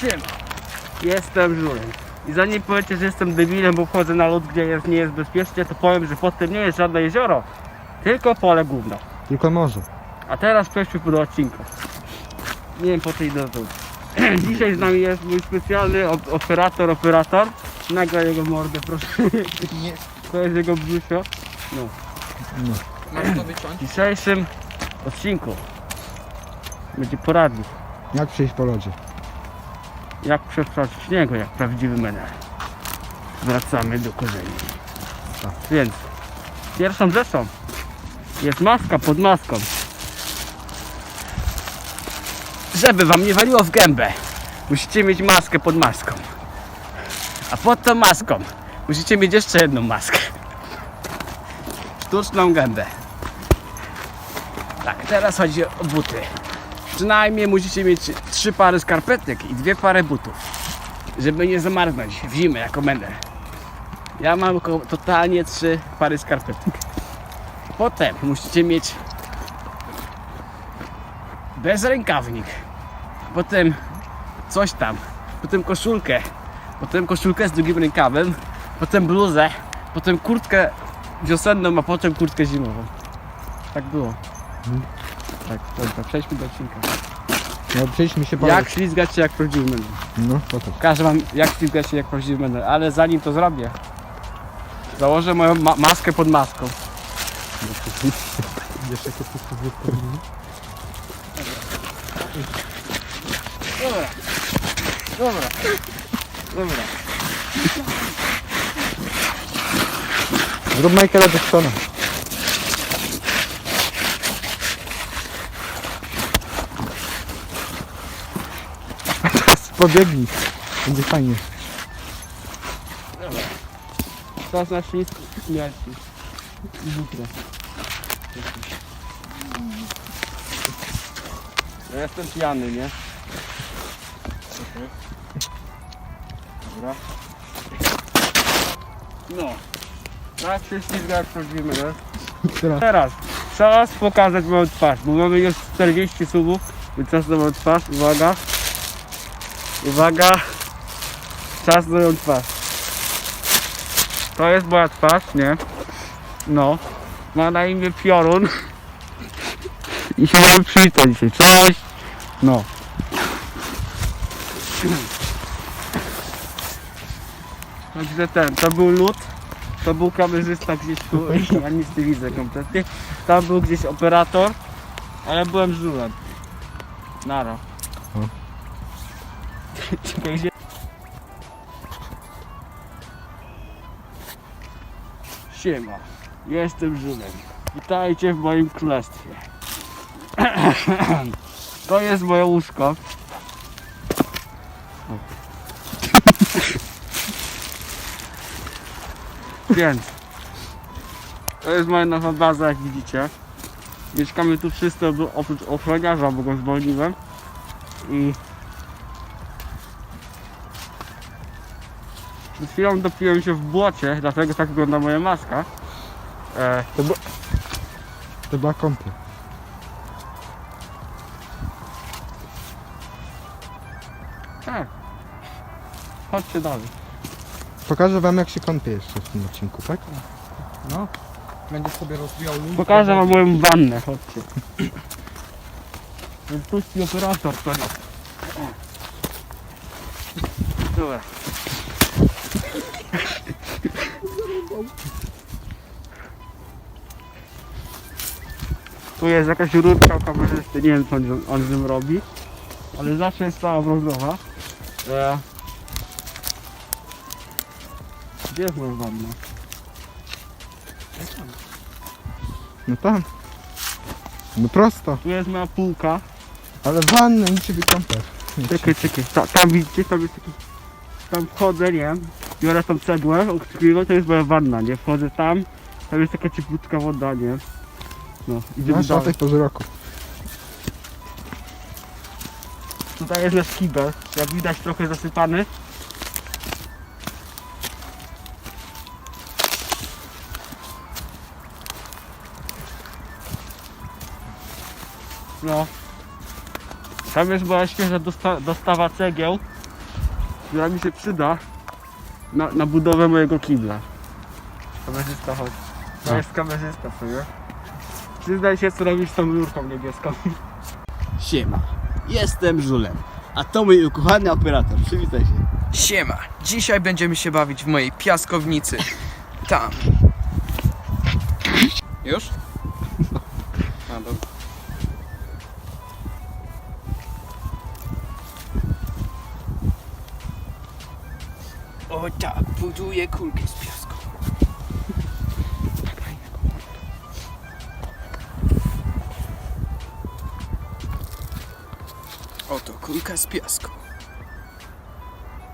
Siema. Jestem żulem. I zanim powiecie, że jestem debilem, bo wchodzę na lód, gdzie jest, nie jest bezpiecznie, to powiem, że pod tym nie jest żadne jezioro, tylko pole główne. Tylko może. A teraz przejdźmy do odcinka. Nie wiem po idę tu. Dzisiaj z nami jest mój specjalny op- operator, operator. Nagraj jego mordę, proszę. Nie, To jest jego brzusio. No. No. masz to wyciąć? W dzisiejszym odcinku będzie poradnik, Jak przyjść po lodzie? Jak przetrwać śniegu, jak prawdziwy menel. Wracamy do korzeni. Więc pierwszą rzeczą jest maska pod maską. Żeby wam nie waliło w gębę, musicie mieć maskę pod maską. A pod tą maską musicie mieć jeszcze jedną maskę. Sztuczną gębę. Tak, teraz chodzi o buty. Przynajmniej musicie mieć trzy pary skarpetek i dwie pary butów, żeby nie zamarznąć w zimę jako menel. Ja mam około, totalnie trzy pary skarpetek. Potem musicie mieć bezrękawnik, potem coś tam, potem koszulkę, potem koszulkę z drugim rękawem, potem bluzę, potem kurtkę wiosenną, a potem kurtkę zimową. Tak było. Tak, dobra, przejdźmy do odcinka. No przyjdźmy się po Jak ślizgać się jak prawdziwy menel. No, po to. Pokażę wam jak ślizgać się jak prawdziwy menel, ale zanim to zrobię, założę moją ma maskę pod maską. Wiesz jakie to Dobra, dobra, dobra. Zrób Michaela Jacksona. Pobiegnij. Będzie fajnie. dobra. Czas na ślizg śmierci. Jutro. Ja jestem pijany, nie? Dobra. No. Tak się ślizga jak prawdziwy menel. Teraz. Teraz czas pokazać moją twarz, bo mamy już 40 subów, więc czas na moją twarz, uwaga. Uwaga. Czas na moją twarz. To jest moja twarz, nie? No. Ma na imię Piorun. I się mamy przywitać dzisiaj. Cześć! No. Także ten, to był lód. To był kamerzysta gdzieś tu, ja nic nie widzę kompletnie. Tam był gdzieś operator, a ja byłem żulem. Nara. Siema, jestem żulem. Witajcie w moim królestwie. To jest moje łóżko. Więc to jest moja nowa baza, jak widzicie. Mieszkamy tu wszyscy oprócz ochroniarza, bo go zwolniłem. I przed chwilą dopiłem się w błocie, dlatego tak wygląda moja maska. E, To, bu- to była kąpiel. tak. Chodźcie dalej. Pokażę wam jak się kąpie jeszcze w tym odcinku, tak? No. Będziesz sobie rozwijał lód. Pokażę wam moją wannę, chodźcie. Jest puści operator to jest. Dobra. Tu jest jakaś rurka u kamerzysty, nie wiem co on, on z tym robi. Ale zawsze jest cała brązowa. E... Gdzie jest wanna? No tam. No prosto. Tu jest moja półka. Ale wanna ciebie kąpę. Czekaj, czekaj, ta, tam widzicie, tam jest taki... Tam wchodzę, nie biorę tą cegłę, utkliwą, to jest moja wanna, nie? Wchodzę tam, tam jest taka cieplutka woda, nie? No, idziemy Masz dalej. po wzroku. Tutaj jest nasz kibel, jak widać trochę zasypany. No. Tam jest była świeża dosta dostawa cegieł która mi się przyda na, na budowę mojego kibla. Kamerzysta chodź. To No. jest kamerzysta, co nie? Przyznaj się, co robisz z tą rurką niebieską. Siema, jestem Żulem, a to mój ukochany operator, przywitaj się. Siema, dzisiaj będziemy się bawić w mojej piaskownicy. Tam. Już? A, dobra. O tak, buduję kulkę z piasku. Oto kulka z piasku.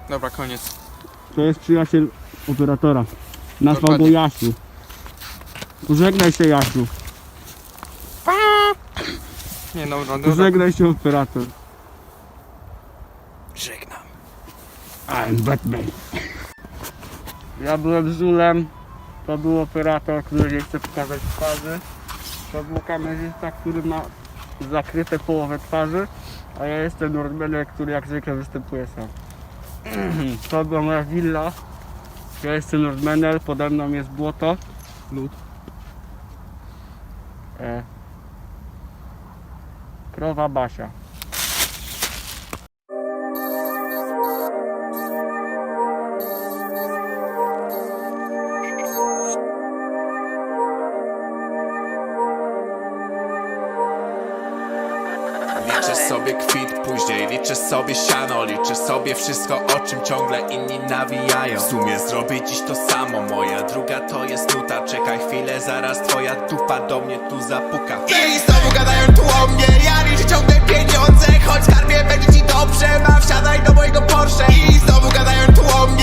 Dobra, koniec. To jest przyjaciel operatora. Nazwał go Dokładnie. Jasiu. Pożegnaj się Jasiu. Nie, dobra, dobra. Pożegnaj się operator. Żegnam. I'm Batman. Ja byłem Żulem, to był operator, który nie chce pokazać twarzy. To był kamerzysta, który ma zakryte połowę twarzy, a ja jestem Nordmanem, który jak zwykle występuje sam. To była moja willa. Ja jestem Nordmanem, pode mną jest błoto. Lód. E. Krowa Basia. Sobie kwit, później. Liczę sobie siano Liczę sobie wszystko, o czym ciągle inni nawijają. W sumie zrobię dziś to samo, moja druga to jest nuta. Czekaj chwilę, zaraz twoja dupa do mnie tu zapuka. I znowu gadają tu o mnie, ja liczę ciągle pieniądze. Choć skarbie będzie ci dobrze, ma wsiadaj do mojego Porsche. I znowu gadają tu o mnie,